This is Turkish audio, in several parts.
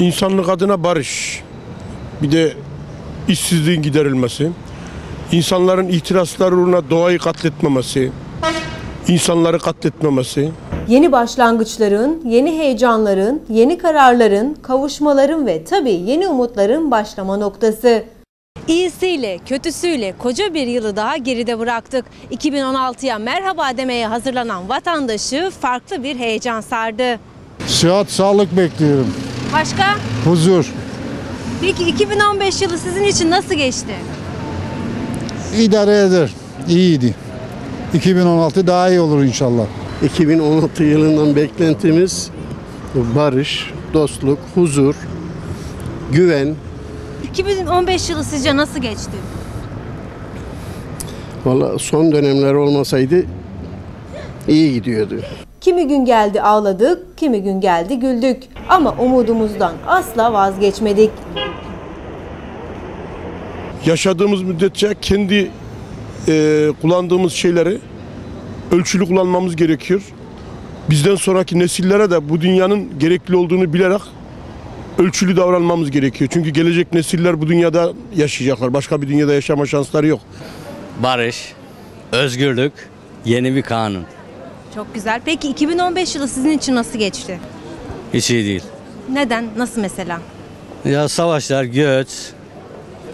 İnsanlık adına barış. Bir de işsizliğin giderilmesi. İnsanların ihtirasları uğruna doğayı katletmemesi. insanları katletmemesi. Yeni başlangıçların, yeni heyecanların, yeni kararların, kavuşmaların ve tabii yeni umutların başlama noktası. İyisiyle, kötüsüyle koca bir yılı daha geride bıraktık. 2016'ya merhaba demeye hazırlanan vatandaşı farklı bir heyecan sardı. Sıhhat, sağlık bekliyorum. Başka? Huzur. Peki 2015 yılı sizin için nasıl geçti? İdare eder. İyiydi. 2016 daha iyi olur inşallah. 2016 yılından beklentimiz barış, dostluk, huzur, güven. 2015 yılı sizce nasıl geçti? Valla son dönemler olmasaydı iyi gidiyordu. Kimi gün geldi ağladık, kimi gün geldi güldük. Ama umudumuzdan asla vazgeçmedik. Yaşadığımız müddetçe kendi e, kullandığımız şeyleri ölçülü kullanmamız gerekiyor. Bizden sonraki nesillere de bu dünyanın gerekli olduğunu bilerek ölçülü davranmamız gerekiyor. Çünkü gelecek nesiller bu dünyada yaşayacaklar. Başka bir dünyada yaşama şansları yok. barış, özgürlük, yeni bir kanun. Çok güzel. Peki 2015 yılı sizin için nasıl geçti? Hiç iyi değil. Neden? Nasıl mesela? Ya savaşlar, göç,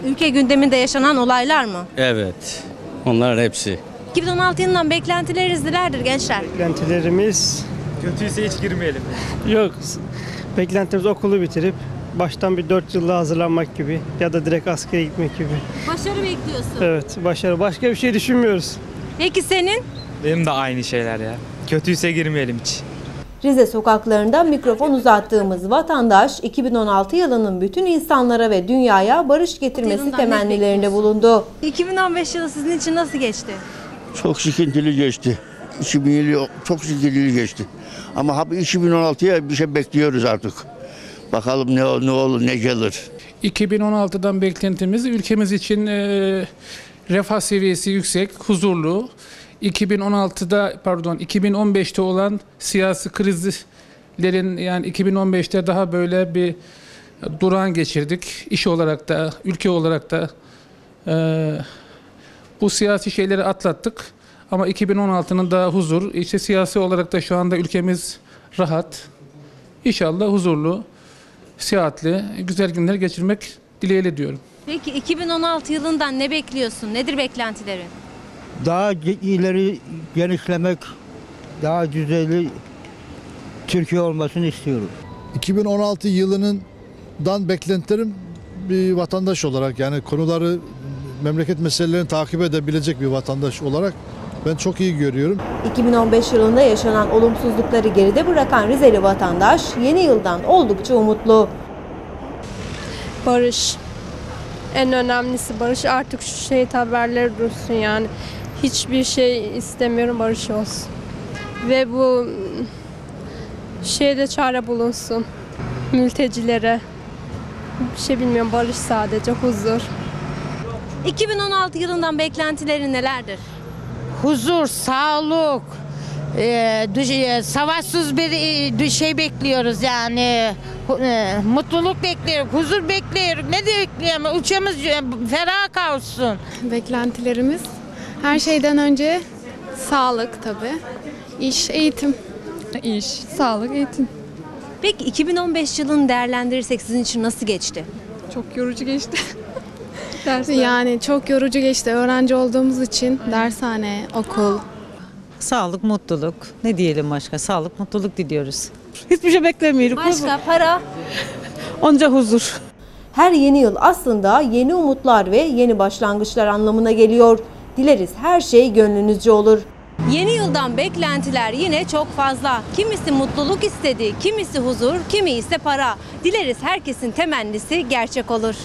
Ülke gündeminde yaşanan olaylar mı? evet. Onlar hepsi. 2016 yılından beklentileriniz nelerdir gençler? Beklentilerimiz Kötüyse hiç girmeyelim. yok. Beklentimiz okulu bitirip baştan bir 4 yılla hazırlanmak gibi ya da direkt askere gitmek gibi. Başarı bekliyorsun. Evet, başarı. Başka bir şey düşünmüyoruz. Peki senin? Benim de aynı şeyler ya. Kötüyse girmeyelim hiç. Rize sokaklarından mikrofon uzattığımız vatandaş 2016 yılının bütün insanlara ve dünyaya barış getirmesi temennilerinde bulundu. 2015 yılı sizin için nasıl geçti? Çok sıkıntılı geçti. 2000 yılı çok sıkıntılı geçti. Ama hep 2016'ya bir şey bekliyoruz artık. Bakalım ne, ne olur ne gelir. 2016'dan beklentimiz ülkemiz için e, refah seviyesi yüksek, huzurlu. 2016'da pardon 2015'te olan siyasi krizlerin yani 2015'te daha böyle bir durağan geçirdik. İş olarak da, ülke olarak da e, bu siyasi şeyleri atlattık. Ama 2016'nın da huzur, işte siyasi olarak da şu anda ülkemiz rahat. İnşallah huzurlu, sıhhatli, güzel günler geçirmek dileğiyle diyorum. Peki 2016 yılından ne bekliyorsun? Nedir beklentilerin? Daha ileri genişlemek, daha güzeli Türkiye olmasını istiyorum. 2016 yılının dan beklentilerim bir vatandaş olarak yani konuları memleket meselelerini takip edebilecek bir vatandaş olarak ben çok iyi görüyorum. 2015 yılında yaşanan olumsuzlukları geride bırakan Rizeli vatandaş yeni yıldan oldukça umutlu. Barış. En önemlisi barış. Artık şu şehit haberleri dursun yani. Hiçbir şey istemiyorum barış olsun. Ve bu şeyde çare bulunsun. Mültecilere. Bir şey bilmiyorum barış sadece huzur. 2016 yılından beklentilerin nelerdir? huzur, sağlık, e, e, savaşsız bir e, şey bekliyoruz yani. E, mutluluk bekliyoruz, huzur bekliyoruz. Ne de bekliyoruz? E, ferah kalsın. Beklentilerimiz her şeyden önce sağlık tabii. İş, eğitim. İş, sağlık, eğitim. Peki 2015 yılını değerlendirirsek sizin için nasıl geçti? Çok yorucu geçti. yani çok yorucu geçti. Öğrenci olduğumuz için dershane, okul, Sağlık, mutluluk. Ne diyelim başka? Sağlık, mutluluk diliyoruz. Hiçbir şey beklemiyoruz. Başka para? Onca huzur. Her yeni yıl aslında yeni umutlar ve yeni başlangıçlar anlamına geliyor. Dileriz her şey gönlünüzce olur. Yeni yıldan beklentiler yine çok fazla. Kimisi mutluluk istedi, kimisi huzur, kimi ise para. Dileriz herkesin temennisi gerçek olur.